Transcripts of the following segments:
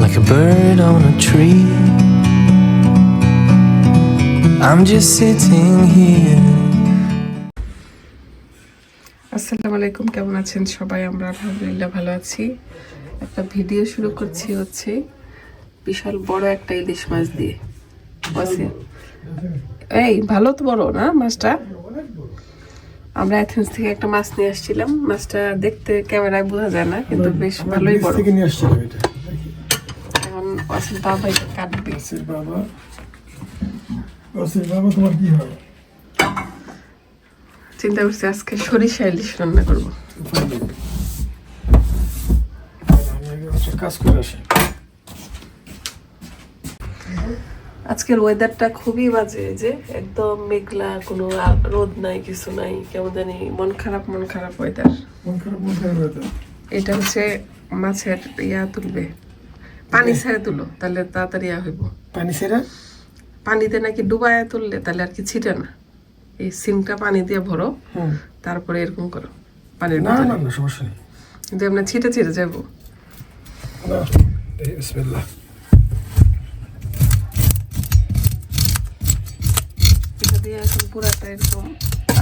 like a bird on a tree. I'm just sitting here. আসসালামু আলাইকুম কেমন আছেন সবাই? আমরা আলহামদুলিল্লাহ ভালো আছি। একটা ভিডিও শুরু করছি হচ্ছে বিশাল বড় একটা ইলিশ মাছ দিয়ে। বসে এই ভালো তো বড় না মাছটা? আমরা এথেন্স থেকে একটা মাছ নিয়ে আসছিলাম। মাছটা দেখতে ক্যামেরায় বোঝা যায় না কিন্তু বেশ ভালোই বড়। থেকে নিয়ে আসছিলাম এটা। অসিল বাবা এটা কাটবে বাবা বাবা তোমার কি চিন্তা করছি আজকে সরিষা ইলিশ রান্না করব। কাজ করে আসি। আজকের ওয়েদারটা খুবই বাজে যে একদম মেঘলা কোনো রোদ নাই কিছু নাই কেমন জানি মন খারাপ মন খারাপ ওয়েদার মন খারাপ মন খারাপ যায়। এটা হচ্ছে মাছের ইয়া তুলবে। পানি ছেড়ে তুলো তাহলে তাড়াতাড়ি হইব। পানি সেরা পানিতে নাকি ডুবায় তুললে তাহলে আর কি ছিটে না। এই সিমটা পানি দিয়ে ভরো তারপরে এরকম করো পানির না না না সমস্যা নেই। কিন্তু আমরা ছিটে ছিটে যাব বিসমিল্লাহ। এটা দিয়ে এখন পুরাটা এরকম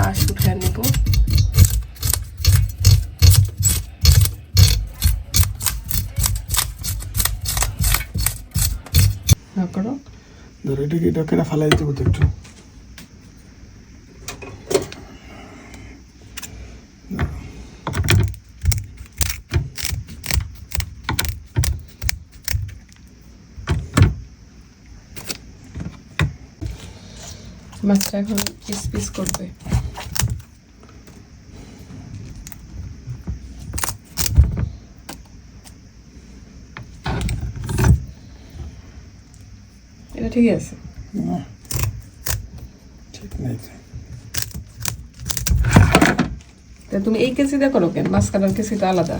আশ উঠে নিব। না করো ধরো এটাকে এটা কেটে ফালাই দিতে বলতে একটু? মাছটা এখন পিস পিস করবে। এটা ঠিক আছে। না ঠিক নেই তা। তুমি এই কেসিটা করো কেন? মাছ কাটার কেসিটা আলাদা।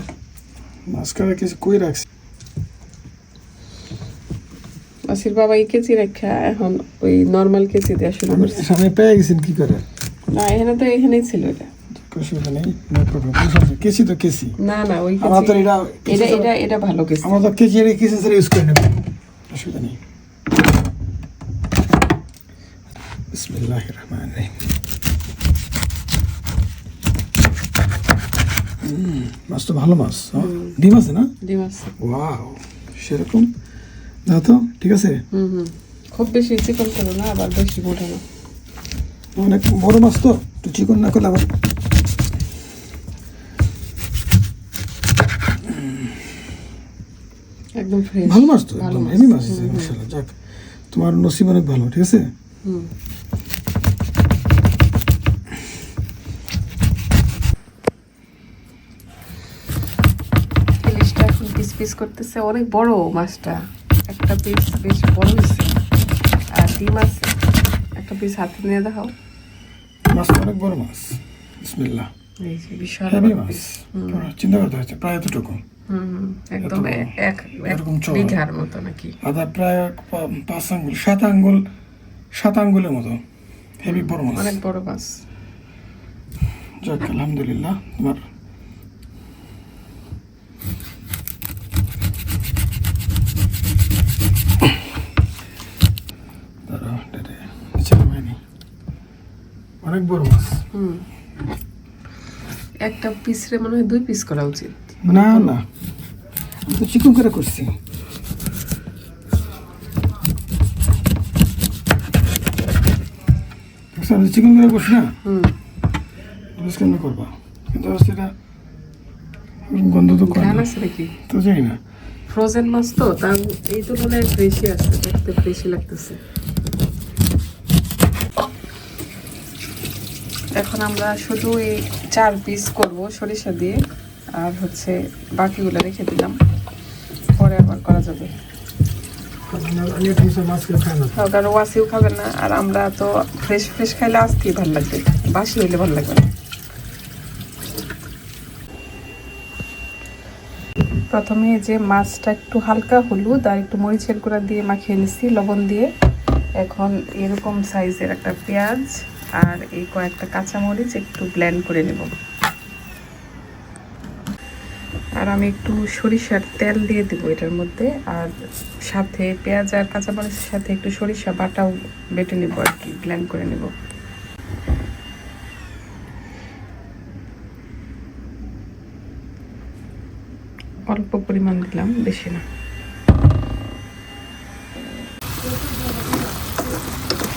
কাটা কিছু কই রাখছি? মাসির বাবা এই কেসি রাখা এখন ওই নর্মাল কেসি দেওয়া শুরু করছে। সামনে পেয়ে গেছেন কি করে? না এখানে তো এখানেই ছিল এটা। অসুবিধা নেই কেসি তো কেসি। না না ওই আমার তো কেসি এটা এটা এটা ভালো কেসি। আমরা তো কেজি এর কেসি ইউজ করে নেব। অসুবিধা নেই। বিসমিল্লাহ রহমান মাছ তো ভালো মাছ? ডিম আছে না ডিম আছে ওয়াও সেরকম? না তো ঠিক আছে? খুব বেশি চিকন করো না আবার বেশি মোটা না। অনেক বড় মাছ তো একটু চিকন না করলে আবার। একদম ফ্রেশ ভালো মাছ তো একদম। হেভি মাছ। মাশাআল্লাহ যাক তোমার নসিব অনেক ভালো ঠিক আছে? হুম। পিস করতেছে অনেক বড় মাছটা। একটা পিস বেশ বড় হয়েছে। আর ডিম আছে। একটা পিস হাতে নিয়ে দেখাও। মাছ তো অনেক বড় মাছ। বিশাল হেভি মাছ। চিন্তা করতে হচ্ছে প্রায় এতটুকু। একদম এক এরকম। বিঘার মতো নাকি। আদা প্রায় পাঁচ আঙ্গুল সাত আঙ্গুল সাত আঙ্গুলের মতো। হেভি বড় মাছ। অনেক বড় মাছ। যাক আলহামদুলিল্লাহ। তোমার অনেক বড় মাছ। হুম। একটা পিসরে মনে হয় দুই পিস করা উচিত। না না। তো চিকন করে করছি। আমি চিকন করে করছি না? হুম। কেন করবা। কিন্তু এটা গন্ধ তো করে না। আছে নাকি? তো জানি না। ফ্রোজেন মাছ তো তার এই তো তুলনায় বেশি আছে দেখতে বেশি লাগতেছে। এখন আমরা শুধু এই চার পিস করব সরিষা দিয়ে, আর হচ্ছে বাকিগুলো রেখে দিলাম। পরে আবার করা যাবে। কারণ ওয়াসিও খাবে না, আর আমরা তো ফ্রেশ ফ্রেশ খাইলে আজকেই ভালো লাগবে। বাসি হইলে ভালো লাগবে না। প্রথমে যে মাছটা একটু হালকা হলুদ আর একটু মরিচের গুঁড়া দিয়ে মাখিয়ে নিছি, লবণ দিয়ে। এখন এরকম সাইজের একটা পেঁয়াজ আর এই কয়েকটা কাঁচামরিচ একটু ব্লেন্ড করে নেব। আর আমি একটু সরিষার তেল দিয়ে দিব এটার মধ্যে, আর সাথে পেঁয়াজ আর কাঁচামরিচের সাথে একটু সরিষা বাটাও বেটে নেব আর কি ব্ল্যান্ড করে নেব। অল্প পরিমাণ দিলাম, বেশি না।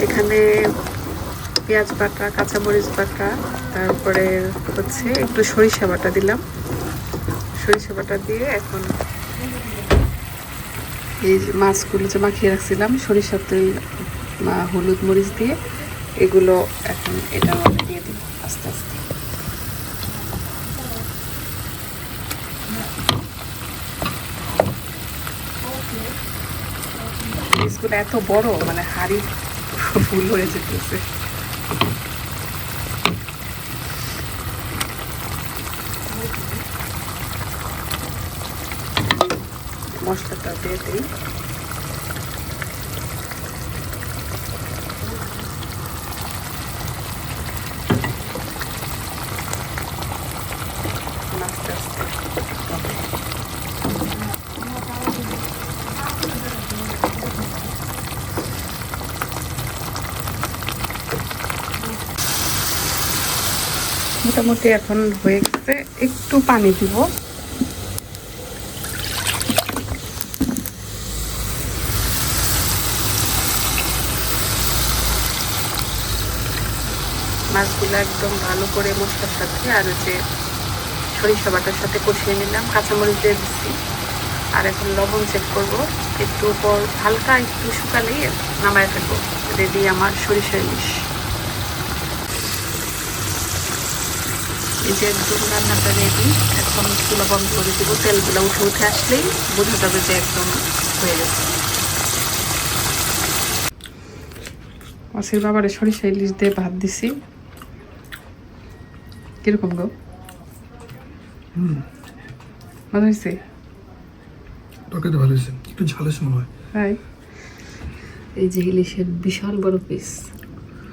এখানে পেঁয়াজ বাটা, কাঁচামরিচ বাটা, তারপরে হচ্ছে একটু সরিষা বাটা দিলাম। সরিষা বাটা দিয়ে এখন এই মাছগুলো যে মাখিয়ে রাখছিলাম, সরিষার তেল হলুদ মরিচ দিয়ে, এগুলো এখন এটার মধ্যে দিয়ে আস্তে আস্তে। পিসগুলো এত বড় মানে হাড়ি ফুল হয়ে যেতেছে। মশলাটা দিয়ে দিই মোটামুটি এখন হয়ে গেছে। একটু পানি দিব। মাছগুলো একদম ভালো করে মশলার সাথে আর যে সরিষা বাটার সাথে কষিয়ে নিলাম, কাঁচামরিচ দিয়ে দিচ্ছি। আর এখন লবণ চেক করব। একটু পর হালকা একটু শুকালেই নামায় ফেলব। রেডি আমার সরিষা ইলিশ। এই যে একদম রান্নাটা রেডি এখন চুলা বন্ধ করে দিব। তেলগুলো উঠে উঠে আসলেই বোঝা যাবে যে একদম হয়ে গেছে। অসির বাবারে সরিষা ইলিশ দিয়ে ভাত দিছি। কীরকম গো? মজা হয়েছে? তরকারিটা ভালো হয়েছে। একটু ঝালের মনে হয়। এই যে ইলিশের বিশাল বড় পিস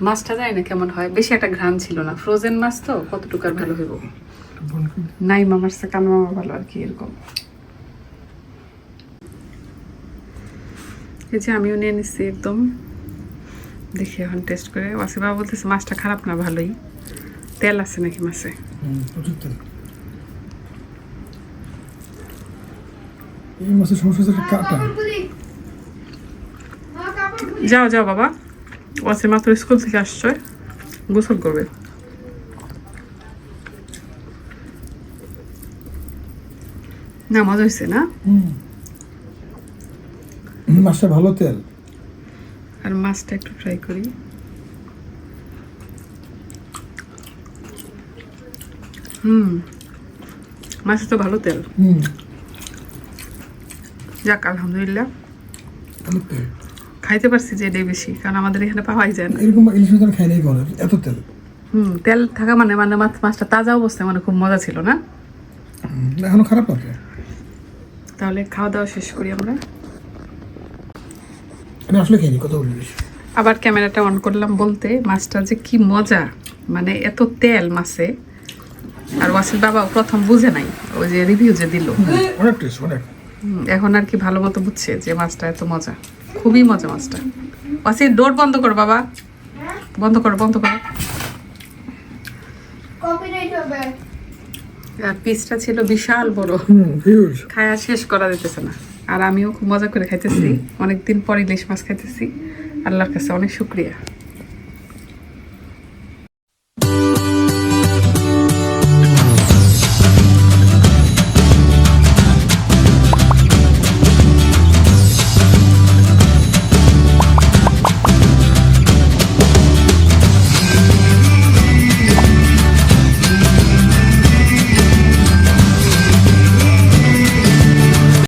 মাছটা যায় না কেমন হয়। বেশি একটা ঘ্রাণ ছিল না। ফ্রোজেন মাছ তো কতটুকু আর ভালো হইব? নাই মামার সে কালো মামা ভালো আর কি এরকম। এই যে আমিও নিয়ে নিচ্ছি একদম। দেখি এখন টেস্ট করে। ওয়াসি বাবা বলতেছে মাছটা খারাপ না ভালোই। তেল আছে নাকি মাছে? হুম, প্রচুর তেল। এই মাছের সমস্যা কাটা। যাও যাও বাবা। ওয়াসি মাত্র স্কুল থেকে আসছে গোসল করবে না মজা হয়েছে না হুম। মাছটা ভালো তেল আর মাছটা একটু ফ্রাই করি হুম মাছে তো ভালো তেল হুম যাক আলহামদুলিল্লাহ ভালো তেল খাইতে পারছি যে এটাই বেশি কারণ আমাদের এখানে পাওয়াই যায় না। এরকম ইলিশ মাছ আমি খাই নাই কোনো এত তেল। হুম তেল থাকা মানে মানে মাছ মাছটা তাজা অবস্থায় মানে খুব মজা ছিল না? এখনও খারাপ তো। তাহলে খাওয়া দাওয়া শেষ করি আমরা। আমি আসলে খাইনি কত ইলিশ আবার ক্যামেরাটা অন করলাম বলতে মাছটা যে কি মজা মানে এত তেল মাছে। আর ওয়াসির বাবা প্রথম বুঝে নাই ওই যে রিভিউ যে দিল। অনেক টেস্ট অনেক। এখন আর কি ভালো মতো বুঝছে যে মাছটা এত মজা। খুবই মজা মাছটা ওয়াসির ডোর বন্ধ কর বাবা। বন্ধ কর বন্ধ কর। আর পিসটা ছিল বিশাল বড়। খায়া শেষ করা যেতেছে না। আর আমিও খুব মজা করে খাইতেছি। অনেকদিন পর ইলিশ মাছ খাইতেছি। আল্লাহর কাছে অনেক শুক্রিয়া।